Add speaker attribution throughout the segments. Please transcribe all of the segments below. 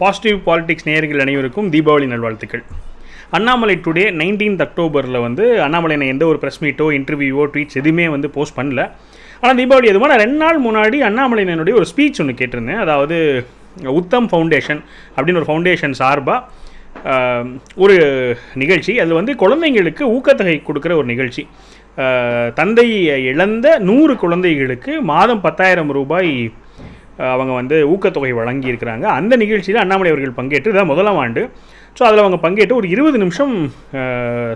Speaker 1: Positive politics நேயர்கள் அனைவருக்கும் தீபாவளி நல்வாழ்த்துக்கள். அண்ணாமலை டுடே நைன்டீன்த் அக்டோபரில் வந்து அண்ணாமலை நான் எந்த ஒரு ப்ரெஸ் மீட்டோ இன்டர்வியூவோ ட்வீட்ஸ் எதுவுமே வந்து போஸ்ட் பண்ணல. ஆனால் தீபாவளி எதுவும் நான் ரெண்டு நாள் முன்னாடி அண்ணாமலையினுடைய ஒரு ஸ்பீச் ஒன்று கேட்டிருந்தேன். அதாவது உத்தம் ஃபவுண்டேஷன் அப்படின்னு ஒரு ஃபவுண்டேஷன் சார்பாக ஒரு நிகழ்ச்சி. அது வந்து குழந்தைங்களுக்கு ஊக்கத்தொகை கொடுக்குற ஒரு நிகழ்ச்சி. தந்தையை இழந்த நூறு குழந்தைகளுக்கு மாதம் பத்தாயிரம் ரூபாய் அவங்க வந்து ஊக்கத்தொகை வழங்கியிருக்கிறாங்க. அந்த நிகழ்ச்சியில் அண்ணாமலை அவர்கள் பங்கேற்று இதான் முதலாம் ஆண்டு. ஸோ அதில் அவங்க பங்கேற்று ஒரு இருபது நிமிஷம்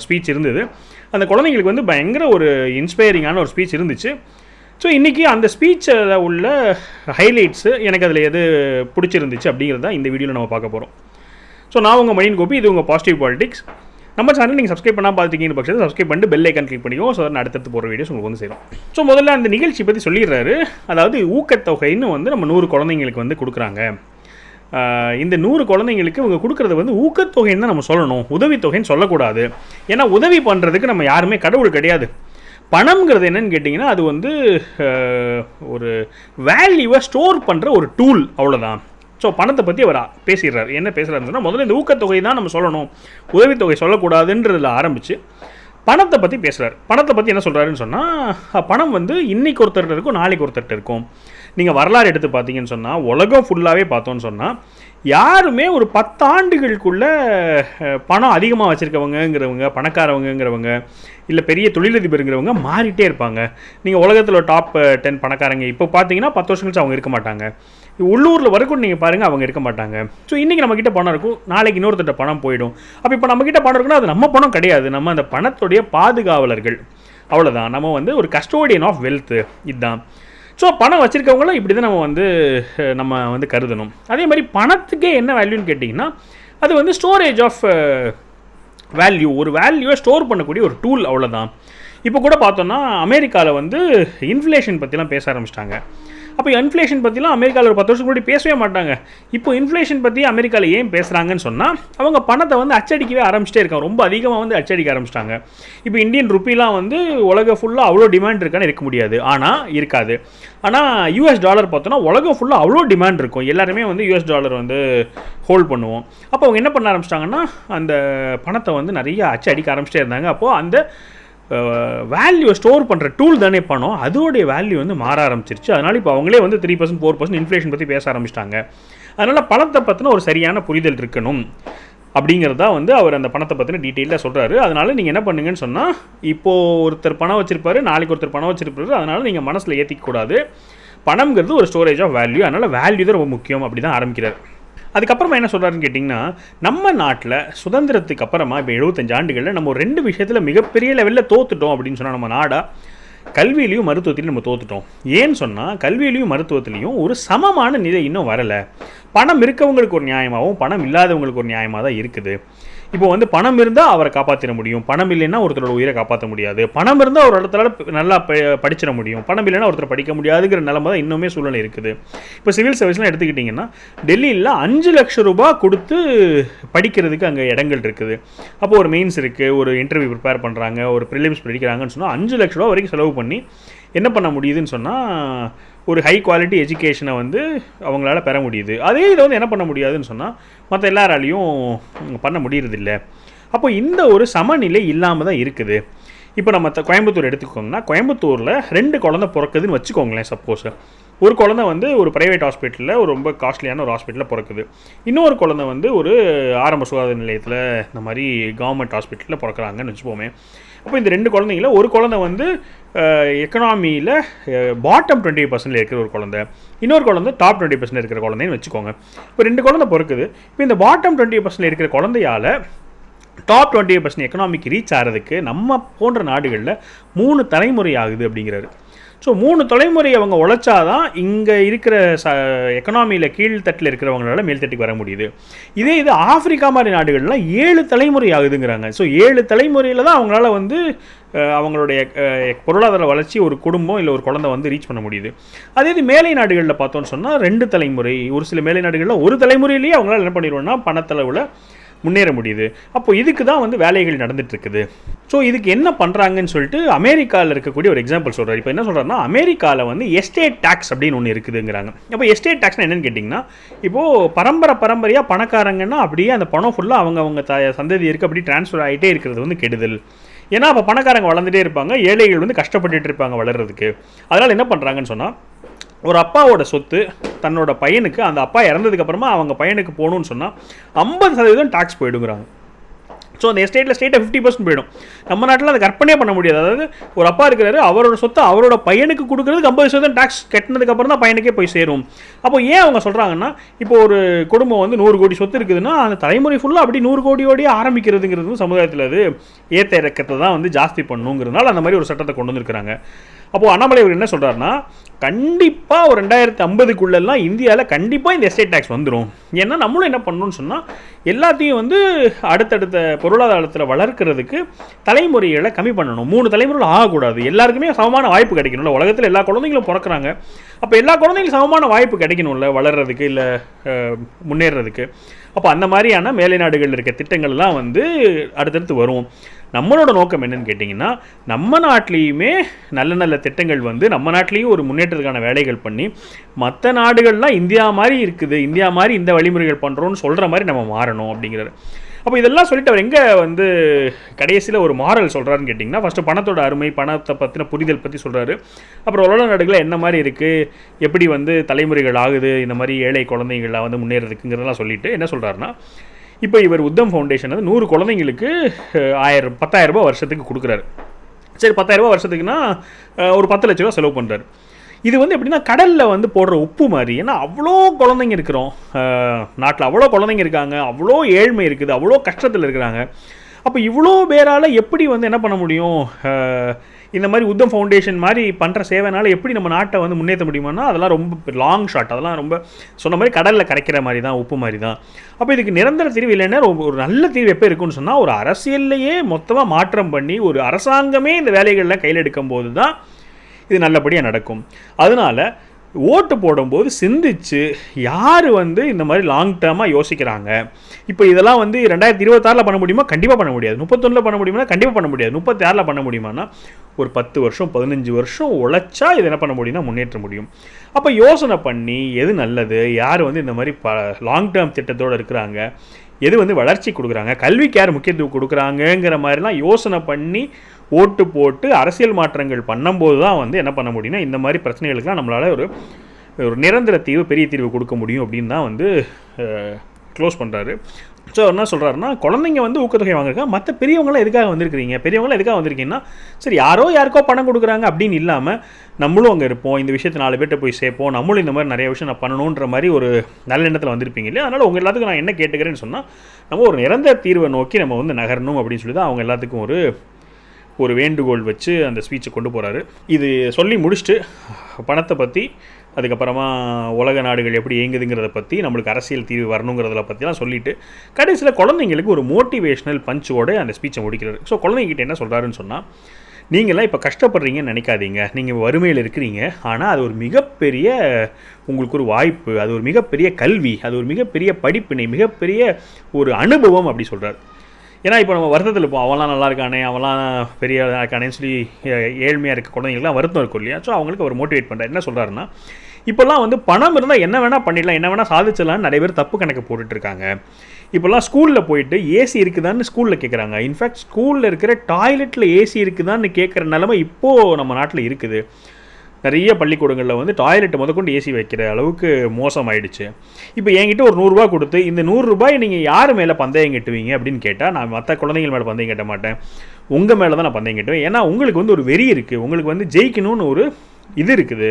Speaker 1: ஸ்பீச் இருந்தது. அந்த குழந்தைங்களுக்கு வந்து பயங்கர ஒரு இன்ஸ்பைரிங்கான ஒரு ஸ்பீச் இருந்துச்சு. ஸோ இன்றைக்கி அந்த ஸ்பீச்சில் உள்ள ஹைலைட்ஸு எனக்கு அதில் எது பிடிச்சிருந்துச்சு அப்படிங்கிறது தான் இந்த வீடியோவில் நம்ம பார்க்க போகிறோம் ஸோ நான் உங்கள் மணியன் கோபி இது உங்கள் பாசிட்டிவ் பாலிட்டிக்ஸ் நம்ம சேனல் நீங்கள் சப்ஸ்கிரைப் பண்ணால் பார்த்துக்கிங்க பட்சத்தில் சப்ஸ்கிரைப் பண்ணிட்டு பெல் ஐக்கன் கிளிக் பண்ணிக்கோ ஸோ நான் அடுத்தடுத்து போகிற வீடியோஸ் உங்களுக்கு வந்து சேரும். ஸோ முதல்ல அந்த நிகழ்ச்சி பற்றி சொல்லிடுறாரு. அதாவது ஊக்கத்தொகைன்னு வந்து நம்ம நூறு குழந்தைங்களுக்கு வந்து கொடுக்குறாங்க. இந்த நூறு குழந்தைங்களுக்கு இவங்க கொடுக்குறது வந்து ஊக்கத்தொகைன்னு தான் நம்ம சொல்லணும். உதவித்தொகைன்னு சொல்லக்கூடாது. ஏன்னா உதவி பண்ணுறதுக்கு நம்ம யாருமே கடவுள் கிடையாது. பணம்ங்கிறது என்னன்னு கேட்டிங்கன்னா அது வந்து ஒரு வேல்யூவை ஸ்டோர் பண்ணுற ஒரு டூல் அவ்வளோதான் ஸோ பணத்தை பற்றி அவர் பேசிடுறாரு. என்ன பேசுகிறாருன்னு சொன்னால் முதல்ல இந்த ஊக்கத்தொகை தான் நம்ம சொல்லணும். உதவித்தொகை சொல்லக்கூடாதுன்றதில் ஆரம்பித்து பணத்தை பற்றி பேசுகிறார் பணத்தை பற்றி என்ன சொல்கிறாருன்னு சொன்னால் பணம் வந்து இன்னைக்கு ஒருத்தர்கிட்ட இருக்கும் நாளைக்கு ஒருத்தர்கிட்ட இருக்கும். நீங்கள் வரலாறு எடுத்து பார்த்தீங்கன்னு சொன்னால் உலகம் ஃபுல்லாகவே பார்த்தோன்னு சொன்னால் யாருமே ஒரு பத்தாண்டுகளுக்குள்ளே பணம் அதிகமாக வச்சுருக்கவங்கங்கிறவங்க பணக்காரவங்கங்கிறவங்க இல்லை பெரிய தொழிலதிபருங்கிறவங்க மாறிட்டே இருப்பாங்க. நீங்கள் உலகத்தில் டாப் டென் பணக்காரங்க இப்போ பார்த்தீங்கன்னா பத்து வருஷம் கழிச்சு அவங்க இருக்க மாட்டாங்க. உள்ளூரில் வரைக்கும் நீங்கள் பாருங்கள் அவங்க இருக்க மாட்டாங்க. ஸோ இன்றைக்கி நம்மக்கிட்ட பணம் இருக்கும் நாளைக்கு இன்னொருத்தட்ட பணம் போயிடும். அப்போ இப்போ நம்மக்கிட்ட பணம் இருக்குன்னா அது நம்ம பணம் கிடையாது. நம்ம அந்த பணத்துடைய பாதுகாவலர்கள். அவ்வளோதான் நம்ம வந்து ஒரு கஸ்டோடியன் ஆஃப் வெல்த்து இதுதான். ஸோ பணம் வச்சுருக்கவங்களும் இப்படி தான் நம்ம வந்து நம்ம வந்து கருதணும். அதே மாதிரி பணத்துக்கே என்ன வேல்யூன்னு கேட்டிங்கன்னா அது வந்து ஸ்டோரேஜ் ஆஃப் வேல்யூ ஒரு வேல்யூவை ஸ்டோர் பண்ணக்கூடிய ஒரு டூல் அவ்வளோதான் இப்போ கூட பார்த்தோன்னா அமெரிக்காவில் வந்து இன்ஃப்ளேஷன் பற்றிலாம் பேச ஆரம்பிச்சிட்டாங்க. அப்போ இன்ஃப்ளேஷன் பற்றிலாம் அமெரிக்காவில் ஒரு பத்து வருஷம் முன்னாடி பேசவே மாட்டாங்க. இப்போ இன்ஃப்ளேஷன் பற்றி அமெரிக்காவில் ஏன் பேசுகிறாங்கன்னு சொன்னால் அவங்க பணத்தை வந்து அச்சடிக்கவே ஆரம்பிச்சிட்டே இருக்காங்க. ரொம்ப அதிகமாக வந்து அச்சடிக்க ஆரம்பிச்சிட்டாங்க. இப்போ இந்தியன் ருப்பிலாம் வந்து உலகம் ஃபுல்லாக அவ்வளோ டிமாண்ட் இருக்கான்னு இருக்க முடியாது. ஆனால் இருக்காது. ஆனால் யூஎஸ் டாலர் பார்த்தோன்னா உலகம் ஃபுல்லாக அவ்வளோ டிமாண்ட் இருக்கும். எல்லாருமே வந்து யூஎஸ் டாலர் வந்து ஹோல்ட் பண்ணுவோம். அப்போ அவங்க என்ன பண்ண ஆரம்பிச்சிட்டாங்கன்னா அந்த பணத்தை வந்து நிறைய அச்சு அடிக்க ஆரம்பிச்சிட்டே இருந்தாங்க. அப்போது அந்த வேல்யூ ஸ்டோர் பண்ணுற டூல் தானே பணம். அதோடைய வேல்யூ வந்து மாற ஆரம்பிச்சிருச்சு. அதனால் இப்போ அவங்களே வந்து three percent four percent inflation பற்றி பேச ஆரம்பிச்சிட்டாங்க. அதனால் பணத்தை பற்றின ஒரு சரியான புரிதல் இருக்கணும். அப்படிங்கிறதா வந்து அவர் அந்த பணத்தை பற்றின டீட்டெயிலாக சொல்கிறாரு அதனால் நீங்கள் என்ன பண்ணுங்கன்னு சொன்னால் இப்போது ஒருத்தர் பணம் வச்சிருப்பாரு நாளைக்கு ஒருத்தர் பணம் வச்சிருப்பாரு. அதனால் நீங்கள் மனசில் ஏற்றிக்கக்கூடாது பணம்ங்கிறது ஒரு ஸ்டோரேஜ் ஆஃப் வேல்யூ அதனால் வேல்யூ தான் ரொம்ப முக்கியம். அப்படி தான் ஆரம்பிக்கிறார். அதுக்கப்புறமா என்ன சொல்கிறாருன்னு கேட்டிங்கன்னா நம்ம நாட்டில் சுதந்திரத்துக்கு அப்புறமா இப்போ எழுபத்தஞ்சு ஆண்டுகளில் நம்ம ஒரு ரெண்டு விஷயத்தில் மிகப்பெரிய லெவலில் தோத்துட்டோம் அப்படின்னு சொன்னால் நம்ம நாடாக கல்வியிலையும் மருத்துவத்திலையும் நம்ம தோத்துட்டோம். ஏன்னு சொன்னால் கல்வியிலையும் மருத்துவத்திலையும் ஒரு சமமான நிலை இன்னும் வரலை. பணம் இருக்கவங்களுக்கு ஒரு நியாயமாகவும் பணம் இல்லாதவங்களுக்கு ஒரு நியாயமாக தான் இருக்குது. இப்போ வந்து பணம் இருந்தால் அவரை காப்பாற்றிட முடியும். பணம் இல்லைன்னா ஒருத்தரோட உயிரை காப்பாற்ற முடியாது. பணம் இருந்தால் ஒரு இடத்துல நல்லா படிச்சிட முடியும். பணம் இல்லைன்னா ஒருத்தர் படிக்க முடியாதுங்கிற நிலம தான் இன்னுமே சூழ்நிலை இருக்குது. இப்போ சிவில் சர்வீஸ்லாம் எடுத்துக்கிட்டிங்கன்னா டெல்லியில் அஞ்சு லட்சம் ரூபாய் கொடுத்து படிக்கிறதுக்கு அங்கே இடங்கள் இருக்குது. அப்போ ஒரு மெயின்ஸ் இருக்குது ஒரு இன்டர்வியூ ப்ரிப்பேர் பண்ணுறாங்க ஒரு ப்ரிலிம்ஸ் படிக்கிறாங்கன்னு சொன்னால் அஞ்சு லட்ச ரூபா வரைக்கும் செலவு பண்ணி என்ன பண்ண முடியுதுன்னு சொன்னால் ஒரு ஹை குவாலிட்டி எஜுகேஷனை வந்து அவங்களால பெற முடியுது. அதே இதை வந்து என்ன பண்ண முடியாதுன்னு சொன்னால் மற்ற எல்லாராலையும் பண்ண முடியறதில்ல. அப்போ இந்த ஒரு சமநிலை இல்லாமல் தான் இருக்குது. இப்போ நம்ம கோயம்புத்தூர் எடுத்துக்கோங்கன்னா கோயம்புத்தூரில் ரெண்டு குழந்தை பிறக்குதுன்னு வச்சுக்கோங்களேன் சப்போஸ் ஒரு குழந்தை வந்து ஒரு ப்ரைவேட் ஹாஸ்பிட்டலில் ஒரு ரொம்ப காஸ்ட்லியான ஒரு ஹாஸ்பிட்டலில் பிறக்குது. இன்னொரு குழந்தை வந்து ஒரு ஆரம்ப சுகாதார நிலையத்தில் இந்த மாதிரி கவர்மெண்ட் ஹாஸ்பிட்டலில் பிறக்கிறாங்கன்னு வச்சுப்போமே. அப்போ இந்த ரெண்டு குழந்தைங்கள ஒரு குழந்தை வந்து எக்கனாமியில் பாட்டம் டுவெண்ட்டி பர்சன்டில் இருக்கிற ஒரு குழந்தை இன்னொரு குழந்தை டாப் டுவெண்ட்டி பர்சன்ட் இருக்கிற குழந்தைன்னு வச்சுக்கோங்க. இப்போ ரெண்டு குழந்தை பிறக்குது. இப்போ இந்த பாட்டம் டுவெண்ட்டி பர்சன்ட் இருக்கிற குழந்தையால top twenty percent economic reach ஆகிறதுக்கு நம்ம போன்ற நாடுகளில் மூணு தலைமுறை ஆகுது அப்படிங்கிறாரு. ஸோ மூணு தலைமுறை அவங்க உழைச்சாதான் இங்கே இருக்கிற ச எக்கனாமியில் கீழ்த்தட்டில் இருக்கிறவங்களால மேல்தட்டுக்கு வர முடியுது. இதே இது ஆப்பிரிக்கா மாதிரி நாடுகள்லாம் ஏழு தலைமுறை ஆகுதுங்கிறாங்க. ஸோ ஏழு தலைமுறையில் தான் அவங்களால வந்து அவங்களுடைய பொருளாதார வளர்ச்சி ஒரு குடும்பம் இல்லை ஒரு குழந்தை வந்து ரீச் பண்ண முடியுது. அதே இது மேலை நாடுகளில் பார்த்தோன்னு சொன்னால் ரெண்டு தலைமுறை. ஒரு சில மேலை நாடுகளில் ஒரு தலைமுறையிலேயே அவங்களால என்ன பண்ணிடுவோம்னா பணத்தளவில் முன்னேற முடியுது. அப்போ இதுக்கு தான் வந்து வேலைகள் நடந்துட்டு இருக்குது ஸோ இதுக்கு என்ன பண்ணுறாங்கன்னு சொல்லிட்டு அமெரிக்காவில் இருக்கக்கூடிய ஒரு எக்ஸாம்பிள் சொல்கிறார் இப்போ என்ன சொல்கிறாருன்னா அமெரிக்காவில் வந்து எஸ்டேட் டேக்ஸ் அப்படின்னு ஒன்று இருக்குதுங்கிறாங்க. அப்போ எஸ்டேட் டேக்ஸ்னால் என்னென்னு கேட்டிங்கன்னா இப்போது பரம்பரை பரம்பரையாக பணக்காரங்கன்னா அப்படியே அந்த பணம் ஃபுல்லாக அவங்க அவங்க த சந்ததி இருக்குது அப்படி ட்ரான்ஸ்ஃபர் ஆகிட்டே இருக்கிறது வந்து கெடுதல். ஏன்னா அப்போ பணக்காரங்க வளர்ந்துட்டே இருப்பாங்க. ஏழைகள் வந்து கஷ்டப்பட்டுட்டு இருப்பாங்க வளர்கிறதுக்கு அதனால் என்ன பண்ணுறாங்கன்னு சொன்னால் ஒரு அப்பாவோட சொத்து தன்னோட பையனுக்கு அந்த அப்பா இறந்ததுக்கு அப்புறமா அவங்க பையனுக்கு போகணும்னு சொன்னால் ஐம்பது சதவீதம் டாக்ஸ் போயிடுங்கிறாங்க. ஸோ அந்த எஸ்டேட்டில் ஸ்டேட்டை ஃபிஃப்டி பர்சன்ட் போயிடும். நம்ம நாட்டில் அதை கற்பனையே பண்ண முடியாது. அதாவது ஒரு அப்பா இருக்கிறாரு அவரோட சொத்தை அவரோட பையனுக்கு கொடுக்குறதுக்கு ஐம்பது சதவீதம் டாக்ஸ் கட்டினதுக்கப்புறம் தான் பையனுக்கே போய் சேரும். அப்போ ஏன் அவங்க சொல்கிறாங்கன்னா இப்போ ஒரு குடும்பம் வந்து நூறு கோடி சொத்து இருக்குதுன்னா அந்த தலைமுறை ஃபுல்லாக அப்படி நூறு கோடியோடய ஆரம்பிக்கிறதுங்கிறது சமுதாயத்தில் அது ஏற்ற இறக்கத்தை தான் வந்து ஜாஸ்தி பண்ணுங்கிறதுனால அந்த மாதிரி ஒரு சட்டத்தை கொண்டு வந்திருக்கிறாங்க. அப்போது அண்ணாமலை அவர் என்ன சொல்கிறாருன்னா கண்டிப்பாக ஒரு ரெண்டாயிரத்தி ஐம்பதுக்குள்ளெல்லாம் இந்தியாவில் கண்டிப்பாக இந்த எஸ்டேட் டேக்ஸ் வந்துடும் ஏன்னா நம்மளும் என்ன பண்ணணும்னு சொன்னால் எல்லாத்தையும் வந்து அடுத்தடுத்த பொருளாதாரத்தில் வளர்க்கறதுக்கு தலைமுறைகளை கம்மி பண்ணணும். மூணு தலைமுறைகள் ஆகக்கூடாது. எல்லாருக்குமே சமமான வாய்ப்பு கிடைக்கணும்ல. உலகத்தில் எல்லா குழந்தைங்களும் பிறக்கிறாங்க. அப்போ எல்லா குழந்தைங்களும் சமமான வாய்ப்பு கிடைக்கணும்ல வளர்கிறதுக்கு இல்லை முன்னேறதுக்கு. அப்போ அந்த மாதிரியான மேலை நாடுகளில் இருக்க திட்டங்கள்லாம் வந்து அடுத்தடுத்து வரும். நம்மளோட நோக்கம் என்னன்னு கேட்டிங்கன்னா நம்ம நாட்டிலையுமே நல்ல நல்ல திட்டங்கள் வந்து நம்ம நாட்டிலையும் ஒரு முன்னேற்றத்துக்கான வேலைகள் பண்ணி மற்ற நாடுகள்லாம் இந்தியா மாதிரி இருக்குது இந்தியா மாதிரி இந்த வழிமுறைகள் பண்ணுறோன்னு சொல்கிற மாதிரி நம்ம மாறணும் அப்படிங்கிறாரு. அப்போ இதெல்லாம் சொல்லிட்டு அவர் எங்கே வந்து கடைசியில் ஒரு மாரல் சொல்கிறாருன்னு கேட்டிங்கன்னா ஃபஸ்ட்டு பணத்தோட அருமை பணத்தை பற்றின புரிதல் பற்றி சொல்கிறாரு அப்புறம் உலக நாடுகளில் என்ன மாதிரி இருக்குது எப்படி வந்து தலைமுறைகள் ஆகுது இந்த மாதிரி ஏழை குழந்தைங்களாம் வந்து முன்னேறதுக்குங்கிறதெல்லாம் சொல்லிட்டு என்ன சொல்கிறாருன்னா இப்போ இவர் உத்தம் ஃபவுண்டேஷன் வந்து நூறு குழந்தைங்களுக்கு ஆயிரம் பத்தாயிரம் வருஷத்துக்கு கொடுக்குறாரு. சரி பத்தாயிரம் ரூபாய் வருஷத்துக்குன்னா ஒரு பத்து லட்ச ரூபா செலவு பண்ணுறாரு இது வந்து எப்படின்னா கடலில் வந்து போடுற உப்பு மாதிரி ஏன்னா அவ்வளோ குழந்தைங்க இருக்கிறோம். நாட்டில் அவ்வளோ குழந்தைங்க இருக்காங்க அவ்வளோ ஏழ்மை இருக்குது அவ்வளோ கஷ்டத்தில் இருக்கிறாங்க. அப்போ இவ்வளோ பேரால் எப்படி வந்து என்ன பண்ண முடியும்? இந்த மாதிரி உத்தம் ஃபவுண்டேஷன் மாதிரி பண்ணுற சேவைனால எப்படி நம்ம நாட்டை வந்து முன்னேற்ற முடியுமானா அதெல்லாம் ரொம்ப லாங் ஷாட் அதெல்லாம் ரொம்ப சொன்ன மாதிரி கடலில் கரைக்கிற மாதிரி தான் உப்பு மாதிரி தான். அப்போ இதுக்கு நிரந்தர தீர்வு இல்லைன்னா ஒரு நல்ல தீர்வு எப்போ இருக்குன்னு சொன்னால் ஒரு அரசியல்லையே மொத்தமாக மாற்றம் பண்ணி ஒரு அரசாங்கமே இந்த வேலைகளில் கையில் எடுக்கும்போது தான் இது நல்லபடியாக நடக்கும். அதனால ஓட்டு போடும்போது சிந்திச்சு யார் வந்து இந்த மாதிரி லாங் டேர்மாக யோசிக்கிறாங்க? இப்போ இதெல்லாம் வந்து ரெண்டாயிரத்தி இருபத்தாறில் பண்ண முடியுமா? கண்டிப்பாக பண்ண முடியாது. முப்பத்தொன்னில் பண்ண முடியுமா? கண்டிப்பாக பண்ண முடியாது. முப்பத்தாறில் பண்ண முடியுமானா ஒரு பத்து வருஷம் பதினஞ்சு வருஷம் உழைச்சா இது என்ன பண்ண முடியும்னா முன்னேற்ற முடியும். அப்போ யோசனை பண்ணி எது நல்லது? யார் வந்து இந்த மாதிரி ப லாங் டேர்ம் திட்டத்தோடு இருக்கிறாங்க? எது வந்து வளர்ச்சி கொடுக்குறாங்க? கல்விக்கு யார் முக்கியத்துவம் கொடுக்குறாங்கங்கிற மாதிரிலாம் யோசனை பண்ணி ஓட்டு போட்டு அரசியல் மாற்றங்கள் பண்ணும்போது தான் வந்து என்ன பண்ண முடியும்னா இந்த மாதிரி பிரச்சனைகளுக்குலாம் நம்மளால் ஒரு ஒரு நிரந்தர தீர்வு பெரிய தீர்வு கொடுக்க முடியும் அப்படின்னு தான் வந்து க்ளோஸ் பண்ணுறாரு ஸோ என்ன சொல்கிறாருன்னா குழந்தைங்க வந்து ஊக்கத்தொகை வாங்குறாங்க மற்ற பெரியவங்களாம் எதுக்காக வந்திருக்கிறீங்க? பெரியவங்களாம் எதுக்காக வந்திருக்கீங்கன்னா சரி யாரோ யாருக்கோ பணம் கொடுக்குறாங்க அப்படின்னு இல்லாமல் நம்மளும் அங்கே இருப்போம் இந்த விஷயத்தை நாலு பேர்கிட்ட போய் சேர்ப்போம் நம்மளும் இந்த மாதிரி நிறைய விஷயம் நான் பண்ணணுன்ற மாதிரி ஒரு நல்ல எண்ணத்தில் வந்திருப்பீங்க இல்லையா? அதனால் உங்கள் எல்லாத்துக்கும் நான் என்ன கேட்டுக்கிறேன்னு சொன்னால் நம்ம ஒரு நிரந்தர தீர்வை நோக்கி நம்ம வந்து நகரணும் அப்படின்னு சொல்லி தான் அவங்க எல்லாத்துக்கும் ஒரு ஒரு வேண்டுகோள் வச்சு அந்த ஸ்பீச்சை கொண்டு போகிறாரு இது சொல்லி முடிச்சுட்டு பணத்தை பற்றி அதுக்கப்புறமா உலக நாடுகள் எப்படி இயங்குதுங்கிறத பற்றி நம்மளுக்கு அரசியல் தீர்வு வரணுங்கிறத பற்றிலாம் சொல்லிட்டு கடைசியில் குழந்தைங்களுக்கு ஒரு மோட்டிவேஷ்னல் பஞ்சோடு அந்த ஸ்பீச்சை முடிக்கிறாரு. ஸோ குழந்தைங்கிட்ட என்ன சொல்கிறாருன்னு சொன்னால் நீங்களாம் இப்போ கஷ்டப்படுறீங்கன்னு நினைக்காதீங்க. நீங்கள் வறுமையில் இருக்கிறீங்க. ஆனால் அது ஒரு மிகப்பெரிய உங்களுக்கு ஒரு வாய்ப்பு அது ஒரு மிகப்பெரிய கல்வி அது ஒரு மிகப்பெரிய படிப்பினை மிகப்பெரிய ஒரு அனுபவம் அப்படி சொல்கிறார் ஏன்னா இப்போ நம்ம வருத்தத்தில் இருப்போம். அவெல்லாம் நல்லா இருக்கானே அவெல்லாம் பெரிய ஆளா இருக்கானேன்னு சொல்லி ஏழ்மையாக இருக்க குழந்தைங்களுக்குலாம் வருத்தம் இருக்கும் இல்லையா? ஸோ அவங்களுக்கு அவர் மோட்டிவேட் பண்ணுறாரு என்ன சொல்கிறாருன்னா இப்போல்லாம் வந்து பணம் இருந்தால் என்ன வேணால் பண்ணிடலாம் என்ன வேணால் சாதிச்சிடலாம்னு நிறைய பேர் தப்பு கணக்கு போட்டுட்ருக்காங்க இப்போல்லாம் ஸ்கூலில் போயிட்டு ஏசி இருக்குதான்னு ஸ்கூலில் கேட்குறாங்க இன்ஃபேக்ட் ஸ்கூலில் இருக்கிற டாய்லெட்டில் ஏசி இருக்குதான்னு கேட்குற நிலமை இப்போது நம்ம நாட்டில் இருக்குது. நிறைய பள்ளிக்கூடங்களில் வந்து டாய்லெட் முதற்கொண்டு ஏசி வைக்கிற அளவுக்கு மோசமாயிடுச்சு. இப்போ என்கிட்ட ஒரு நூறுரூவா கொடுத்து இந்த நூறுரூபாய் நீங்கள் யார் மேலே பந்தயம் கட்டுவீங்க அப்படின்னு கேட்டால் நான் மற்ற குழந்தைகள் மேலே பந்தயம் கட்ட மாட்டேன். உங்கள் மேலே தான் நான் பந்தயம் கட்டுவேன். ஏன்னா உங்களுக்கு வந்து ஒரு வெறி இருக்குது உங்களுக்கு வந்து ஜெயிக்கணும்னு ஒரு இது இருக்குது.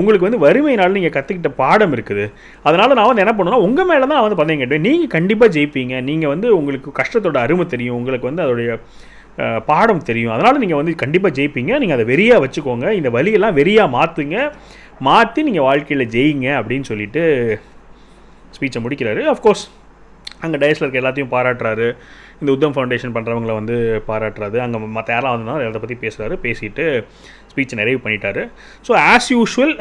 Speaker 1: உங்களுக்கு வந்து வறுமையினால் நீங்கள் கற்றுக்கிட்ட பாடம் இருக்குது. அதனால் நான் வந்து என்ன பண்ணுவேன்னா உங்கள் மேலே தான் நான் வந்து பந்தயம் கட்டுவேன். நீங்கள் கண்டிப்பாக ஜெயிப்பீங்க. நீங்கள் வந்து உங்களுக்கு கஷ்டத்தோட அருமை தெரியும். உங்களுக்கு வந்து அதோடைய பாடம் தெரியும். அதனால் நீங்கள் வந்து கண்டிப்பாக ஜெயிப்பீங்க. நீங்கள் அதை வெறியாக வச்சுக்கோங்க. இந்த வழியெல்லாம் வெறியாக மாற்றுங்க மாற்றி நீங்கள் வாழ்க்கையில் ஜெயிங்க அப்படின்னு சொல்லிட்டு ஸ்பீச்சை முடிக்கிறாரு. அஃப்கோர்ஸ் அங்கே டயஸில் இருக்க எல்லாத்தையும் பாராட்டுறாரு. இந்த உத்தம் ஃபவுண்டேஷன் பண்ணுறவங்கள வந்து பாராட்டுறாரு. அங்கே மற்ற யாரெல்லாம் வந்தாலும் அதை பற்றி பேசுகிறாரு பேசிட்டு ஸ்பீச்சை நிறைவு பண்ணிட்டாரு. ஸோ ஆஸ் யூஷுவல்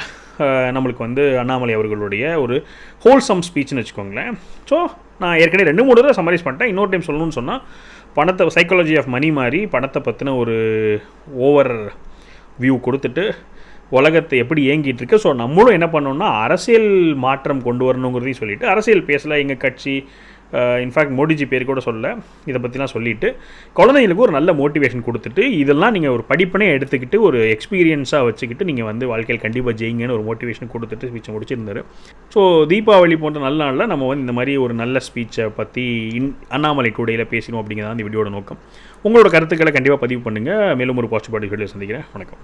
Speaker 1: நம்மளுக்கு வந்து அண்ணாமலை அவர்களுடைய ஒரு ஹோல்சம் ஸ்பீச்னு வச்சுக்கோங்களேன். ஸோ நான் ஏற்கனவே ரெண்டு மூணு தடவை சமரைஸ் பண்ணிட்டேன். இன்னொரு டைம் சொல்லணும்னு சொன்னால் பணத்தை சைக்காலஜி ஆஃப் மணி மாதிரி பணத்தை பற்றின ஒரு ஓவர் வியூ கொடுத்துட்டு உலகத்தை எப்படி இயங்கிட்டு இருக்கு. ஸோ நம்மளும் என்ன பண்ணோம்னா அரசியல் மாற்றம் கொண்டு வரணுங்கிறதையும் சொல்லிட்டு அரசியல் பேசல எங்கள் கட்சி இன்ஃபேக்ட் மோடிஜி பேர் கூட சொல்ல இதை பற்றிலாம் சொல்லிட்டு குழந்தைங்களுக்கு ஒரு நல்ல மோட்டிவேஷன் கொடுத்துட்டு இதெல்லாம் நீங்கள் ஒரு படிப்பனே எடுத்துக்கிட்டு ஒரு எக்ஸ்பீரியன்ஸாக வச்சுக்கிட்டு நீங்கள் வந்து வாழ்க்கையில் கண்டிப்பாக ஜெயிங்கன்னு ஒரு மோட்டிவேஷன் கொடுத்துட்டு ஸ்பீச்சை முடிச்சிருந்தார். ஸோ தீபாவளி போன்ற நல்ல நாளில் நம்ம வந்து இந்த மாதிரி ஒரு நல்ல ஸ்பீச்சை பற்றி இன் அண்ணாமலை கூடையில் பேசணும் அப்படிங்கிறதான் இந்த வீடியோட நோக்கம். உங்களோட கருத்துக்களை கண்டிப்பாக பதிவு பண்ணுங்கள் மேலும் ஒரு பாசிட்டிவ் வீடியோ சந்திக்கிறேன். வணக்கம்.